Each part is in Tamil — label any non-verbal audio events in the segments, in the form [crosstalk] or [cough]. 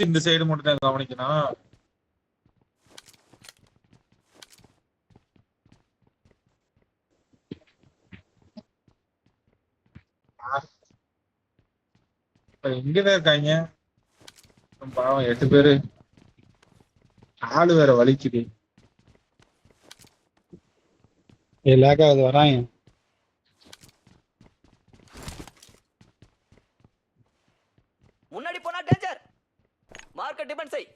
ஜஸ்ட் இந்த சைடு மட்டும் தான் கவனிக்கணும் இப்ப எங்கதான் இருக்காங்க? பாவம் எட்டு பேரு. ஆளு வேற வலிக்குது. லேக் ஆகுது வராங்க. மார்க்க டிபெண்ட் செய்.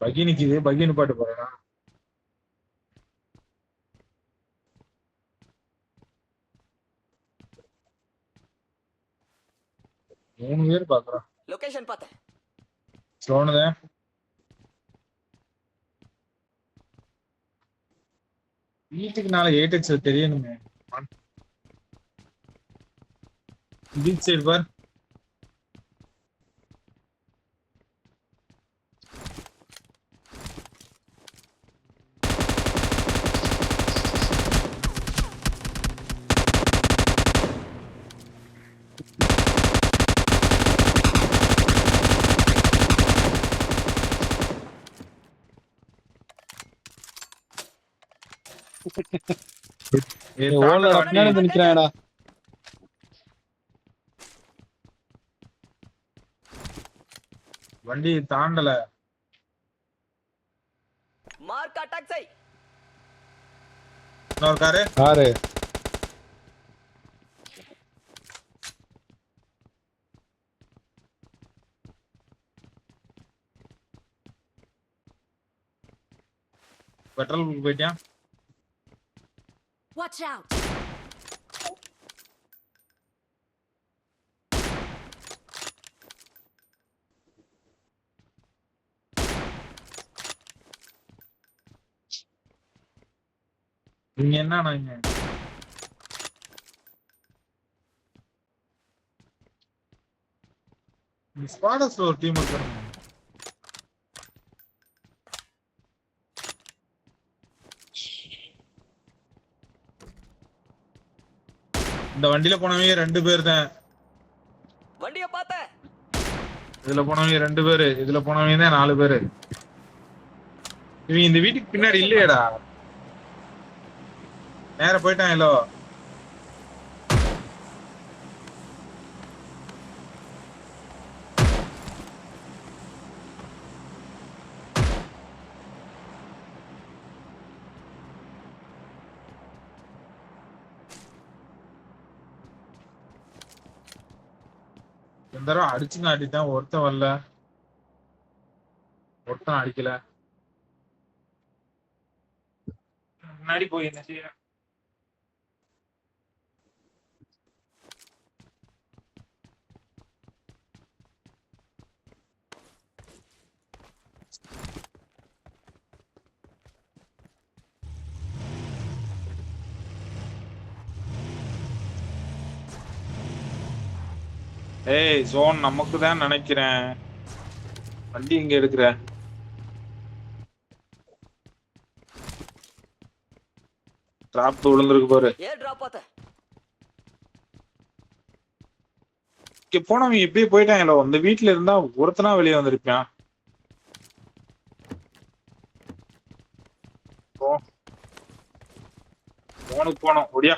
பகி நிக்குது பகின்னு பாட்டு போறேன் மூணு பேர் பாக்குறோம் லொகேஷன் பார்த்தேன். சோனுதான் வீட்டுக்கு நாளை எயிட் எக்ஸ் தெரியணுமே பீச் சைடு பார். பின்னாடி வந்து நிக்கிறாங்கடா வண்டி தாண்டல. மார்க் அட்டாக் செய் இன்னொரு காரு. காரு. பெட்ரோல் போயிட்டியா? Watch out! நீங்க என்ன நீங்க ஸ்பாடஸ்ல ஒரு டீம் இருக்காங்க இந்த வண்டியில போனவங்க ரெண்டு பேர் தான் வண்டிய பார்த்தேன் இதுல போனவங்க ரெண்டு பேரு இதுல போனவங்க தான் நாலு பேரு. இவங்க இந்த வீட்டுக்கு பின்னாடி இல்லையேடா. நேரா போயிட்டாங்களோ இந்த தடவை அடிச்சுங்க அடித்தான் ஒருத்தன் வரல. ஒருத்தன் அடிக்கல. முன்னாடி போய் என்ன செய்யறேன் ஏய் ஜோன் நமக்கு தான் நினைக்கிறேன். வண்டி இங்க எடுக்கிற? டிராப் விழுந்திருக்கு பாரு. போனவங்க இப்படியே போயிட்டாங்களோ அந்த வீட்டுல இருந்தா ஒருத்தனா வெளியே வந்திருப்பான். போனுக்கு போனோம் ஒடியா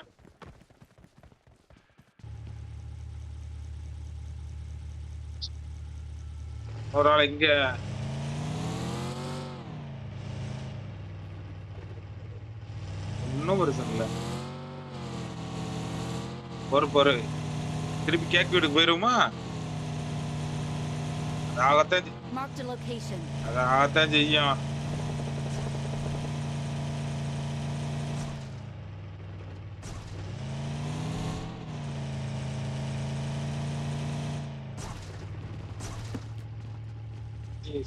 ஒரு ஆள் இங்க. இன்னும் பிரச்சனை இல்ல. பொறு பொறு திருப்பி கேக் வீட்டுக்கு போயிருவோமா? அதாகத்தான். அதாகத்தான் செய்யும்.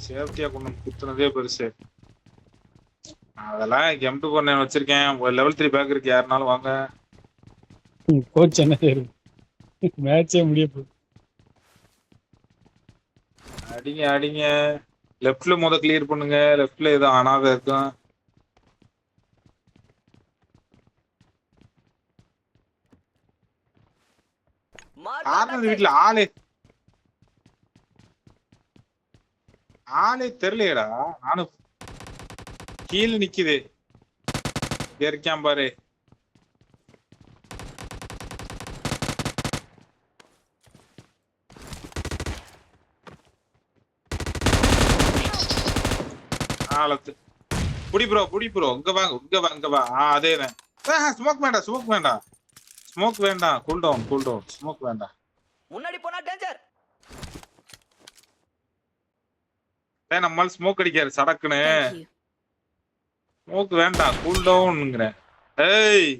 சேஃப்டியா கொண்டு குத்துனதே பெருசு. அதெல்லாம் எம் டூ ஃபோர் வச்சிருக்கேன். ஒரு லெவல் த்ரீ பேக் இருக்கு. யாருனாலும் வாங்க. கோச் என்ன மேட்சே முடிய போகுது அடிங்க அடிங்க. லெஃப்ட்ல முத கிளியர் பண்ணுங்க. லெஃப்ட்ல ஏதோ அனாத இருக்கும். காரணம் வீட்டுல? ஆளு ஆளே தெரியலையேடா. நானும் கீழே நிக்குது. இருக்கான் பாரு. ஆளத்து. புடி ப்ரோ புடி ப்ரோ இங்க வாங்க இங்க வா இங்க வா. ஆ அதேதான் ஸ்மோக் வேண்டாம் ஸ்மோக் வேண்டாம். ஸ்மோக் வேண்டாம். Cool down cool down smoke வேண்டாம். ஏன் நம்மால் ஸ்மோக் அடிக்காரு சடக்குன்னு. ஸ்மோக் வேண்டாம் கூல் டவுன்ங்கிறேன் ஏய்.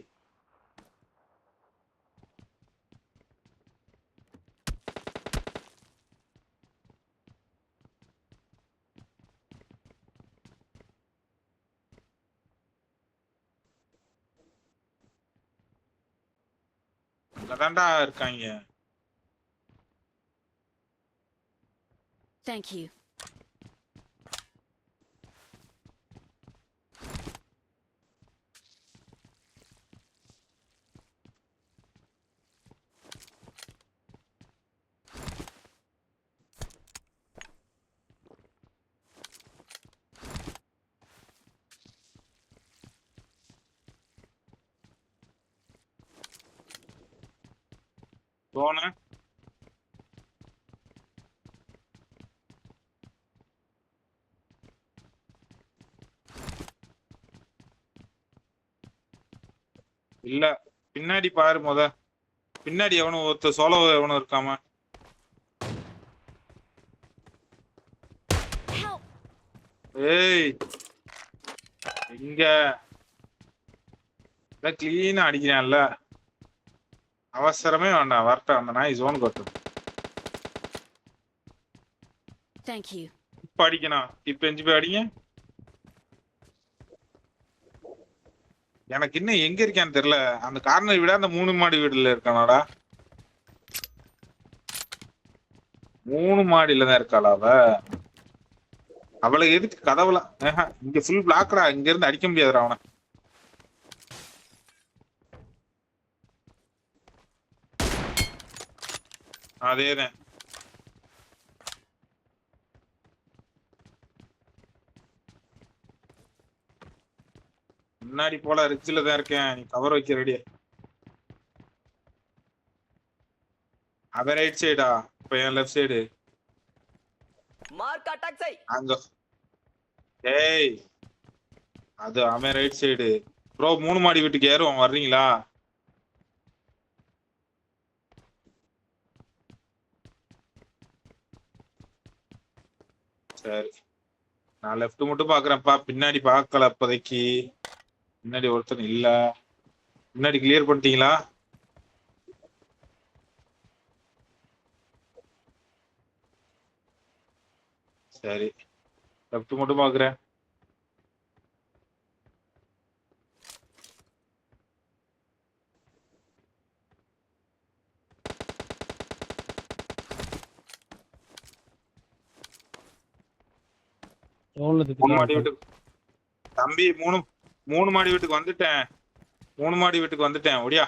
அங்கதான்டா இருக்காங்க. Thank போன. இல்ல பின்னாடி பாரு முத. பின்னாடி எவனும் ஒருத்த சோலோ எவனும் இருக்காம! ஏய் இங்க. கிளீனா அடிக்கிறான்ல. அவசரமே வேண்டாம் வரட்டும் அந்த நாய் ஜோன் கொட்டும். Thank you. இப்ப அடிக்கணும். இப்ப எஞ்சி போய் அடிங்க. எனக்கு இன்னும் எங்க இருக்கான்னு தெரியல. அந்த கார்னர் விட அந்த மூணு மாடி வீடுல இருக்கானாடா மூணு மாடியில தான் இருக்காளா அவ? அவளை எதுக்கு கதவுல இங்க ஃபுல் பிளாக்டா இங்க இருந்து அடிக்க முடியாதுடா அவனை. அதேதான். முன்னாடி போல ரிச்சில தான் இருக்கேன். நீ கவர் வைக்க ரெடி அவன் ரைட் சைடா இப்ப என் லெஃப்ட் சைடு மார்க் அட்டாக் செய். அங்க. ஏய் அது அவன் ரைட் சைடு ப்ரோ மூணு மாடி வீட்டுக்கு ஏறுவோம் வர்றீங்களா? சரி. நான் லெஃப்ட் மட்டும் பாக்குறேன்ப்பா பின்னாடி பார்க்கல அப்போதைக்கு. பின்னாடி ஒருத்தன் இல்ல. முன்னாடி கிளியர் பண்ணிட்டீங்களா? சரி. லெஃப்ட் மட்டும் பாக்குறேன் மூணு மாடி வீட்டுக்கு தம்பி மூணு மூணு மாடி வீட்டுக்கு வந்துட்டேன். மூணு மாடி வீட்டுக்கு வந்துட்டேன். ஒடியா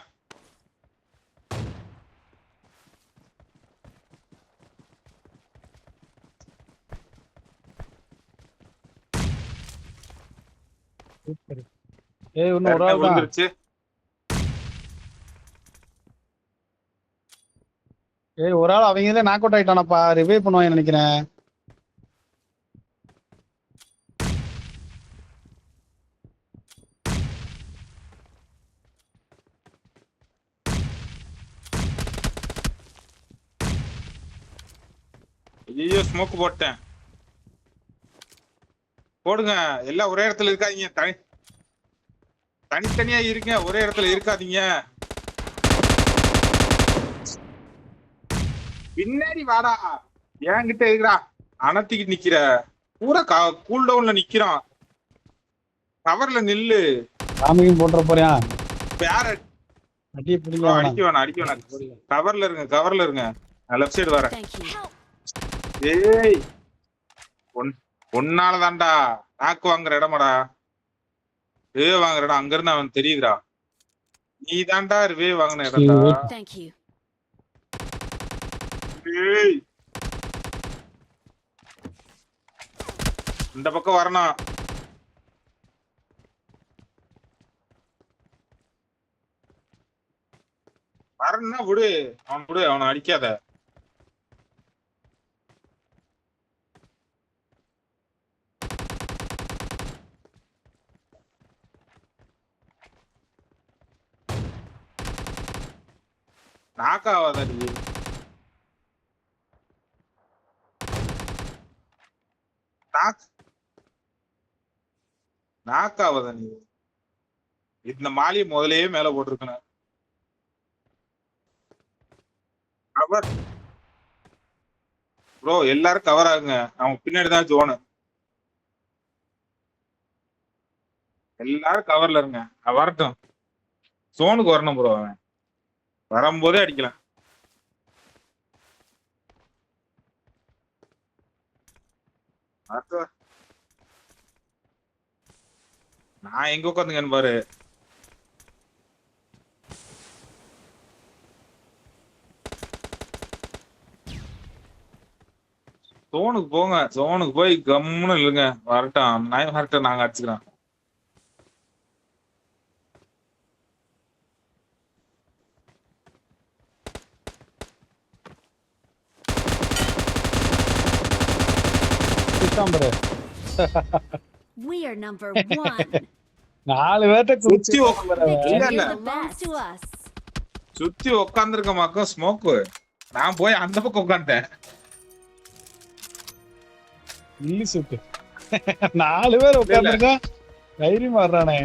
ஏய் இன்னும் ஒரு ஆள் தான் விழுந்துருச்சு. ஏய் ஒரு ஆள் அவங்க தான் நாக் அவுட் ஆயிட்டானப்பா. ரிவைவ் பண்ணுவாங்க நினைக்கிறேன். ஐயோ ஸ்மோக் போட்டேன். போடுங்க எல்லாம் ஒரே இடத்துல இருக்காதீங்க. தனி தனித்தனியா இருங்க ஒரே இடத்துல இருக்காதீங்க. பின்னாடி வாடா. என்கிட்ட இருக்கிறா அனத்திக்கிட்டு நிக்கிற. பூரா கூல் டவுன்ல நிக்கிறான். கவர்ல நில்லு. ராமியும் போட்டுற போறியா? யார. அடிக்க வேணாம் அடிக்க வேணாம். கவர்ல இருங்க கவர்ல இருங்க. நான் லெஃப்ட் சைடு வரேன். ஏய் ஒன் ஒன்னாலதான்டா நாக்கு வாங்குற இடமாடா. வே வாங்குற இடம் அங்க இருந்து அவன் தெரியுதுடா. நீ தான்டா வே வாங்கின இடம்டா. Thank you. ஏய். இந்த பக்கம் வரணும். வரணும்னா விடு. அவன் விடு அவனை அடிக்காத. நாக் நீ நாக் நாக்காவத நீ இந்த மாலியை முதல்லயே மேல போட்டிருக்கணும் கவர் ப்ரோ எல்லாரும் கவர் ஆகுங்க. அவங்க பின்னாடி தான் ஜோனு. எல்லாரும் கவர்ல இருங்க. வரட்டும் சோனுக்கு வரணும் ப்ரோ அவன். வரும்போதே அடிக்கலாம். நான் எங்க உட்காந்துங்கன்னு பாரு. சோனுக்கு போங்க. சோனுக்கு போய் கம்முன்னு இல்லைங்க வரட்டும். நான் வரட்டும். நாங்க அடிச்சுக்கிறோம். சித்தாம்பரு We are number [laughs] one. நாலு பேர்த்த சுத்தி. சுத்தி உட்காந்துருக்க மாக்கம் ஸ்மோக்கு நான் போய் அந்த பக்கம் உட்காந்துட்டேன் இல்லி சுட்டு. [laughs] நாலு பேர் உட்காந்துருக்கா தைரியமா வர்றானே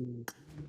Mm-hmm.